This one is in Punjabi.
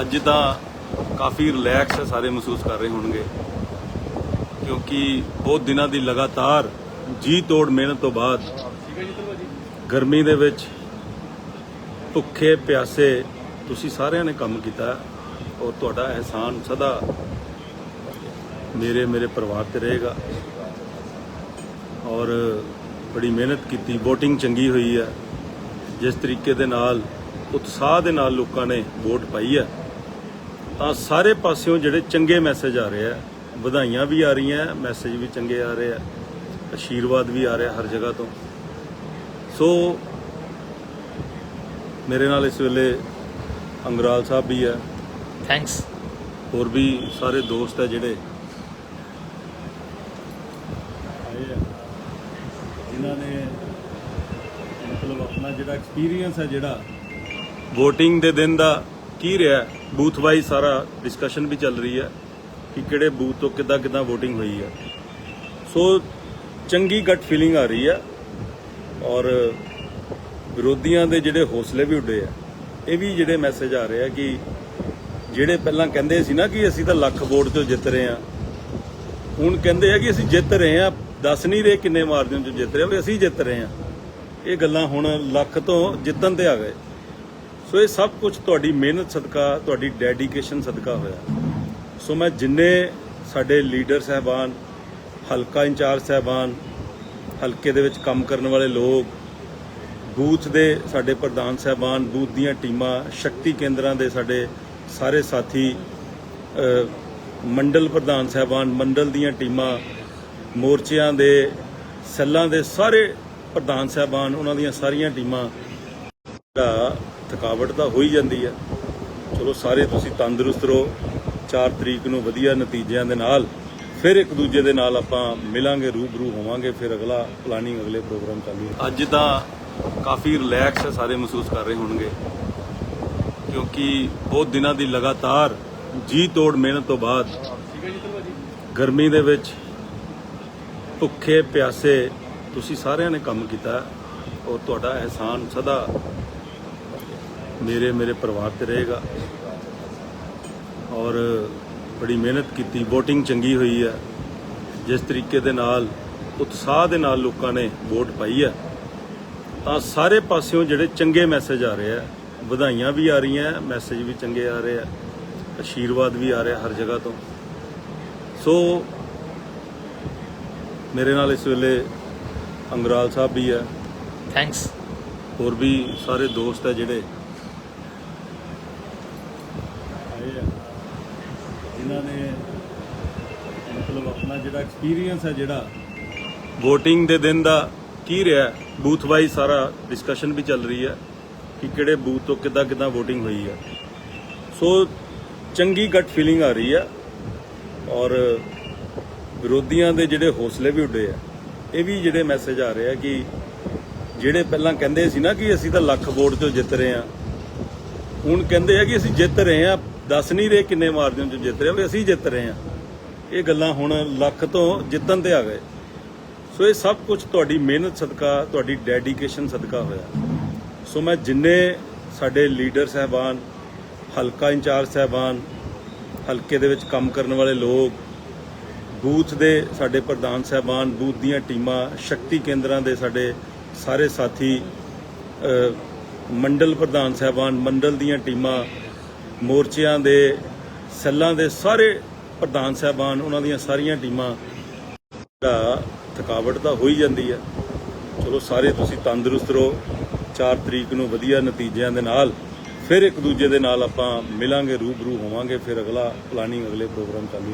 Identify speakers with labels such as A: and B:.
A: ਅੱਜ ਤਾਂ ਕਾਫੀ ਰਿਲੈਕਸ ਸਾਰੇ ਮਹਿਸੂਸ ਕਰ ਰਹੇ ਹੋਣਗੇ। ਕਿਉਂਕਿ ਬਹੁਤ ਦਿਨਾਂ ਦੀ ਲਗਾਤਾਰ ਜੀ ਤੋੜ ਮਿਹਨਤ ਤੋਂ ਬਾਅਦ ਗਰਮੀ ਦੇ ਵਿੱਚ ਭੁੱਖੇ ਪਿਆਸੇ ਤੁਸੀਂ ਸਾਰਿਆਂ ਨੇ ਕੰਮ ਕੀਤਾ ਔਰ ਤੁਹਾਡਾ ਅਹਿਸਾਨ ਸਦਾ ਮੇਰੇ ਮੇਰੇ ਪਰਿਵਾਰ ਤੇ ਰਹੇਗਾ। ਔਰ ਬੜੀ ਮਿਹਨਤ ਕੀਤੀ, VOTING ਚੰਗੀ ਹੋਈ ਹੈ। ਜਿਸ ਤਰੀਕੇ ਦੇ ਨਾਲ, ਉਤਸ਼ਾਹ ਦੇ ਨਾਲ ਲੋਕਾਂ ਨੇ ਵੋਟ ਪਾਈ ਹੈ। ਤਾਂ ਸਾਰੇ ਪਾਸਿਓਂ ਜਿਹੜੇ ਚੰਗੇ ਮੈਸੇਜ ਆ ਰਹੇ ਆ ਵਧਾਈਆਂ ਵੀ ਆ ਰਹੀਆਂ ਮੈਸੇਜ ਵੀ ਚੰਗੇ ਆ ਰਹੇ ਆ ਆਸ਼ੀਰਵਾਦ ਵੀ ਆ ਰਿਹਾ ਹਰ ਜਗ੍ਹਾ ਤੋਂ। ਸੋ ਮੇਰੇ ਨਾਲ ਇਸ ਵੇਲੇ ਅੰਗਰਾਲ ਸਾਹਿਬ ਵੀ ਹੈ।
B: ਥੈਂਕਸ
A: ਹੋਰ ਵੀ ਸਾਰੇ ਦੋਸਤ ਹੈ ਜਿਹੜੇ। ਜਿਨ੍ਹਾਂ ਨੇ ਮਤਲਬ ਆਪਣਾ ਜਿਹੜਾ ਐਕਸਪੀਰੀਅੰਸ ਹੈ ਜਿਹੜਾ VOTING ਦੇ ਦਿਨ ਦਾ ਕੀ ਰਿਹਾ ਬੂਥ ਵਾਈਜ਼ ਸਾਰਾ ਡਿਸਕਸ਼ਨ ਵੀ ਚੱਲ ਰਹੀ ਹੈ ਕਿ ਕਿਹੜੇ ਬੂਥ ਤੋਂ ਕਿੱਦਾਂ ਕਿੱਦਾਂ VOTING ਹੋਈ ਹੈ। ਸੋ ਚੰਗੀ ਗੱਟ ਫੀਲਿੰਗ ਆ ਰਹੀ ਹੈ ਔਰ ਵਿਰੋਧੀਆਂ ਦੇ ਜਿਹੜੇ ਹੌਸਲੇ ਵੀ ਉੱਡੇ ਆ, ਇਹ ਵੀ ਜਿਹੜੇ ਮੈਸੇਜ ਆ ਰਹੇ ਆ ਕਿ ਜਿਹੜੇ ਪਹਿਲਾਂ ਕਹਿੰਦੇ ਸੀ ਨਾ ਕਿ ਅਸੀਂ ਤਾਂ ਲੱਖ ਵੋਟ ਤੋਂ ਜਿੱਤ ਰਹੇ ਆ ਹੁਣ ਕਹਿੰਦੇ ਆ ਕਿ ਅਸੀਂ ਜਿੱਤ ਰਹੇ ਆ ਦੱਸ ਨਹੀਂ ਰਹੇ ਕਿੰਨੇ ਮਾਰਜਨ ਚ ਜਿੱਤ ਰਹੇ ਆ ਵੀ ਅਸੀਂ ਜਿੱਤ ਰਹੇ ਆ ਇਹ ਗੱਲਾਂ ਹੁਣ ਲੱਖ ਤੋਂ ਜਿੱਤਣ ਤੇ ਆ ਗਏ। ਸੋ ਇਹ ਸਭ ਕੁਝ ਤੁਹਾਡੀ ਮਿਹਨਤ ਸਦਕਾ, ਤੁਹਾਡੀ ਡੈਡੀਕੇਸ਼ਨ ਸਦਕਾ ਹੋਇਆ। ਸੋ ਮੈਂ ਜਿੰਨੇ ਸਾਡੇ ਲੀਡਰ ਸਹਿਬਾਨ, ਹਲਕਾ ਇੰਚਾਰਜ ਸਹਿਬਾਨ, ਹਲਕੇ ਦੇ ਵਿੱਚ ਕੰਮ ਕਰਨ ਵਾਲੇ ਲੋਕ, ਬੂਥ ਦੇ ਸਾਡੇ ਪ੍ਰਧਾਨ ਸਹਿਬਾਨ, ਬੂਥ ਦੀਆਂ ਟੀਮਾਂ, ਸ਼ਕਤੀ ਕੇਂਦਰਾਂ ਦੇ ਸਾਡੇ ਸਾਰੇ ਸਾਥੀ ਮੰਡਲ ਪ੍ਰਧਾਨ ਸਹਿਬਾਨ, ਮੰਡਲ ਦੀਆਂ ਟੀਮਾਂ, ਮੋਰਚਿਆਂ ਦੇ, ਸੈੱਲਾਂ ਦੇ ਸਾਰੇ ਪ੍ਰਧਾਨ ਸਹਿਬਾਨ, ਉਹਨਾਂ ਦੀਆਂ ਸਾਰੀਆਂ ਟੀਮਾਂ ਦਾ ਥਕਾਵਟ ਤਾਂ ਹੋ ਹੀ ਜਾਂਦੀ ਹੈ ਚਲੋ ਸਾਰੇ ਤੁਸੀਂ ਤੰਦਰੁਸਤ ਰਹੋ। 4 ਤਰੀਕ ਨੂੰ ਵਧੀਆ ਨਤੀਜਿਆਂ ਦੇ ਨਾਲ ਫਿਰ ਇੱਕ ਦੂਜੇ ਦੇ ਨਾਲ ਆਪਾਂ ਮਿਲਾਂਗੇ, ਰੂਬਰੂ ਹੋਵਾਂਗੇ, ਫਿਰ ਅਗਲਾ ਪਲਾਨਿੰਗ ਅਗਲੇ ਪ੍ਰੋਗਰਾਮ ਚਾਲੂ ਅੱਜ ਤਾਂ ਕਾਫੀ ਰਿਲੈਕਸ ਸਾਰੇ ਮਹਿਸੂਸ ਕਰ ਰਹੇ ਹੋਣਗੇ। ਕਿਉਂਕਿ ਬਹੁਤ ਦਿਨਾਂ ਦੀ ਲਗਾਤਾਰ ਜੀ ਤੋੜ ਮਿਹਨਤ ਤੋਂ ਬਾਅਦ ਗਰਮੀ ਦੇ ਵਿੱਚ ਭੁੱਖੇ, ਪਿਆਸੇ ਤੁਸੀਂ ਸਾਰਿਆਂ ਨੇ ਕੰਮ ਕੀਤਾ ਔਰ ਤੁਹਾਡਾ ਅਹਿਸਾਨ ਸਦਾ ਮੇਰੇ ਮੇਰੇ ਪਰਿਵਾਰ ਤੇ ਰਹੇਗਾ। ਔਰ ਬੜੀ ਮਿਹਨਤ ਕੀਤੀ VOTING ਚੰਗੀ ਹੋਈ ਹੈ। ਜਿਸ ਤਰੀਕੇ ਦੇ ਨਾਲ ਉਤਸ਼ਾਹ ਦੇ ਨਾਲ ਲੋਕਾਂ ਨੇ ਵੋਟ ਪਾਈ ਹੈ ਤਾਂ ਸਾਰੇ ਪਾਸਿਓਂ ਜਿਹੜੇ ਚੰਗੇ ਮੈਸੇਜ ਆ ਰਹੇ ਆ ਵਧਾਈਆਂ ਵੀ ਆ ਰਹੀਆਂ ਮੈਸੇਜ ਵੀ ਚੰਗੇ ਆ ਰਹੇ ਆ ਆਸ਼ੀਰਵਾਦ ਵੀ ਆ ਰਿਹਾ ਹਰ ਜਗ੍ਹਾ ਤੋਂ। ਸੋ ਮੇਰੇ ਨਾਲ ਇਸ ਵੇਲੇ ਅੰਗਰਾਲ ਸਾਹਿਬ ਵੀ ਹੈ।
B: ਥੈਂਕਸ
A: ਹੋਰ ਵੀ ਸਾਰੇ ਦੋਸਤ ਹੈ ਜਿਹੜੇ ਆਏ ਆ। ਜਿਨ੍ਹਾਂ ਨੇ ਮਤਲਬ ਆਪਣਾ ਜਿਹੜਾ ਐਕਸਪੀਰੀਅੰਸ ਹੈ ਜਿਹੜਾ VOTING ਦੇ ਦਿਨ ਦਾ ਕੀ ਰਿਹਾ ਬੂਥ ਵਾਈਜ਼ ਸਾਰਾ ਡਿਸਕਸ਼ਨ ਵੀ ਚੱਲ ਰਹੀ ਹੈ ਕਿ ਕਿਹੜੇ ਬੂਥ ਤੋਂ ਕਿੱਦਾਂ ਕਿੱਦਾਂ VOTING ਹੋਈ ਹੈ। ਸੋ ਚੰਗੀ ਗੱਟ ਫੀਲਿੰਗ ਆ ਰਹੀ ਹੈ ਔਰ ਵਿਰੋਧੀਆਂ ਦੇ ਜਿਹੜੇ ਹੌਸਲੇ ਵੀ ਉੱਡੇ ਆ। ਇਹ ਵੀ ਜਿਹੜੇ ਮੈਸੇਜ ਆ ਰਹੇ ਆ ਕਿ ਜਿਹੜੇ ਪਹਿਲਾਂ ਕਹਿੰਦੇ ਸੀ ਨਾ ਕਿ ਅਸੀਂ ਤਾਂ ਲੱਖ ਵੋਟ ਤੋਂ ਜਿੱਤ ਰਹੇ ਆ ਹੁਣ ਕਹਿੰਦੇ ਆ ਕਿ ਅਸੀਂ ਜਿੱਤ ਰਹੇ ਆ ਦੱਸ ਨਹੀਂ ਰਹੇ ਕਿੰਨੇ ਮਾਰਜਨ ਚ ਜਿੱਤ ਰਹੇ, ਵੀ ਅਸੀਂ ਜਿੱਤ ਰਹੇ ਆ ਇਹ ਗੱਲਾਂ ਹੁਣ ਲੱਖ ਤੋਂ ਜਿੱਤਣ ਤੇ ਆ ਗਏ। ਸੋ ਇਹ ਸਭ ਕੁਝ ਤੁਹਾਡੀ ਮਿਹਨਤ ਸਦਕਾ, ਤੁਹਾਡੀ ਡੈਡੀਕੇਸ਼ਨ ਸਦਕਾ ਹੋਇਆ। ਸੋ ਮੈਂ ਜਿੰਨੇ ਸਾਡੇ ਲੀਡਰ ਸਹਿਬਾਨ, ਹਲਕਾ ਇੰਚਾਰਜ ਸਹਿਬਾਨ, ਹਲਕੇ ਦੇ ਵਿੱਚ ਕੰਮ ਕਰਨ ਵਾਲੇ ਲੋਕ, ਬੂਥ ਦੇ ਸਾਡੇ ਪ੍ਰਧਾਨ ਸਹਿਬਾਨ, ਬੂਥ ਦੀਆਂ ਟੀਮਾਂ, ਸ਼ਕਤੀ ਕੇਂਦਰਾਂ ਦੇ ਸਾਡੇ ਸਾਰੇ ਸਾਥੀ ਮੰਡਲ ਪ੍ਰਧਾਨ ਸਹਿਬਾਨ, ਮੰਡਲ ਦੀਆਂ ਟੀਮਾਂ ਮੋਰਚਿਆਂ ਦੇ ਸੈੱਲਾਂ ਦੇ ਸਾਰੇ ਪ੍ਰਧਾਨ ਸਹਿਬਾਨ, ਉਹਨਾਂ ਦੀਆਂ ਸਾਰੀਆਂ ਟੀਮਾਂ ਦਾ ਥਕਾਵਟ ਤਾਂ ਹੋਈ ਜਾਂਦੀ ਹੈ ਚਲੋ ਸਾਰੇ ਤੁਸੀਂ ਤੰਦਰੁਸਤ ਰਹੋ 4 ਤਰੀਕ ਨੂੰ ਵਧੀਆ ਨਤੀਜਿਆਂ ਦੇ ਨਾਲ ਫਿਰ ਇੱਕ ਦੂਜੇ ਦੇ ਨਾਲ ਆਪਾਂ ਮਿਲਾਂਗੇ, ਰੂਬਰੂ ਹੋਵਾਂਗੇ, ਫਿਰ ਅਗਲਾ ਪਲਾਨਿੰਗ ਅਗਲੇ ਪ੍ਰੋਗਰਾਮ ਚਾਲੂ